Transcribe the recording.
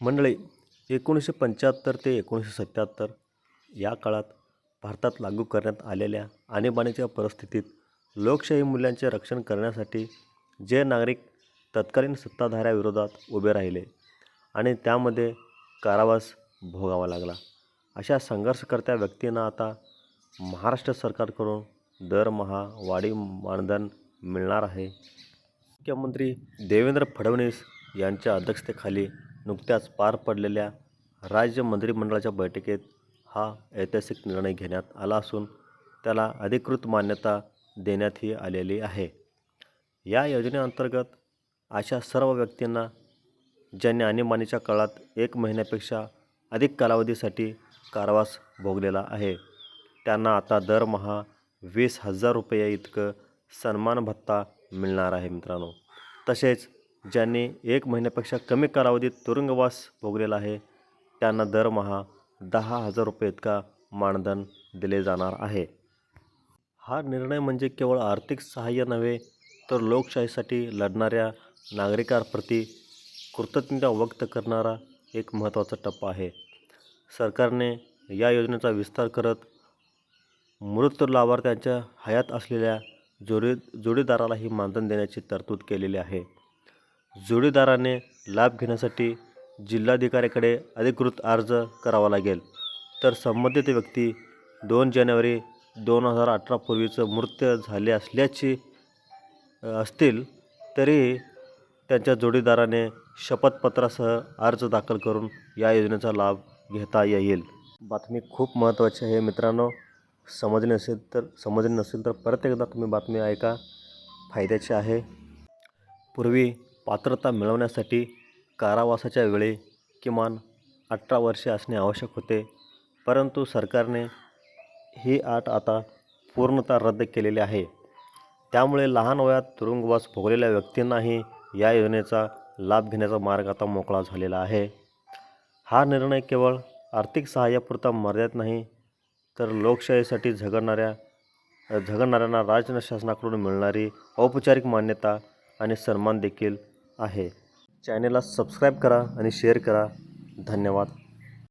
मंडळी एकोणीसशे पंच्याहत्तर ते एकोणीसशे सत्याहत्तर या काळात भारतात लागू करण्यात आलेल्या आणीबाणीच्या परिस्थितीत लोकशाही मूल्यांचे रक्षण करण्यासाठी जे नागरिक तत्कालीन सत्ताधाऱ्याविरोधात उभे राहिले आणि त्यामध्ये कारावास भोगावा लागला अशा संघर्षकर्त्या व्यक्तींना आता महाराष्ट्र सरकारकडून दरमहा वाढीव मानधन मिळणार आहे. मुख्यमंत्री देवेंद्र फडणवीस यांच्या अध्यक्षतेखाली नुकत्याच पार पडलेल्या राज्य मंत्रिमंडळाच्या बैठकीत हा ऐतिहासिक निर्णय घेण्यात आला असून त्याला अधिकृत मान्यता देण्यातही आलेली आहे. या योजनेअंतर्गत अशा सर्व व्यक्तींना ज्यांनी आणीबाणीच्या काळात एक महिन्यापेक्षा अधिक कालावधीसाठी कारावास भोगलेला आहे त्यांना आता दरमहा वीस हजार रुपये इतकं सन्मान भत्ता मिळणार आहे मित्रांनो. तसेच ज्यांनी एक महिन्यापेक्षा कमी कालावधीत तुरुंगवास भोगलेला आहे त्यांना दरमहा दहा हजार रुपये इतका मानधन दिले जाणार आहे. हा निर्णय म्हणजे केवळ आर्थिक सहाय्य नव्हे तर लोकशाहीसाठी लढणाऱ्या नागरिकांप्रती कृतज्ञता व्यक्त करणारा एक महत्त्वाचा टप्पा आहे. सरकारने या योजनेचा विस्तार करत मृत लाभार्थ्यांच्या हयात असलेल्या जोडी जोडीदारालाही मानधन देण्याची तरतूद केलेली आहे. जोडीदाराने लाभ घेण्यासाठी जिल्हाधिकाऱ्याकडे अधिकृत अर्ज करावा लागेल. तर संबंधित व्यक्ती दोन जानेवारी दोन हजार अठरापूर्वीचं मृत्यू झाले असल्याची असतील तरी त्यांच्या जोडीदाराने शपथपत्रासह अर्ज दाखल करून या योजनेचा लाभ घेता येईल. बातमी खूप महत्त्वाची आहे मित्रांनो. समजली नसेल तर समजली नसेल तर परत एकदा तुम्ही बातमी ऐका. फायद्याची आहे. पूर्वी पात्रता मिळवण्यासाठी कारावासाच्या वेळी किमान अठरा वर्षे असणे आवश्यक होते. परंतु सरकारने ही अट आता पूर्णतः रद्द केलेली आहे. त्यामुळे लहान वयात तुरुंगवास भोगलेल्या व्यक्तींनाही या योजनेचा लाभ घेण्याचा मार्ग आता मोकळा झालेला आहे. हा निर्णय केवळ आर्थिक सहाय्यापुरता मर्यादित नाही तर लोकशाहीसाठी झगडणाऱ्या झगडणाऱ्यांना राज्य शासनाकडून मिळणारी औपचारिक मान्यता आणि सन्मान देखील आहे. चॅनेलला सबस्क्राईब करा आणि शेअर करा. धन्यवाद.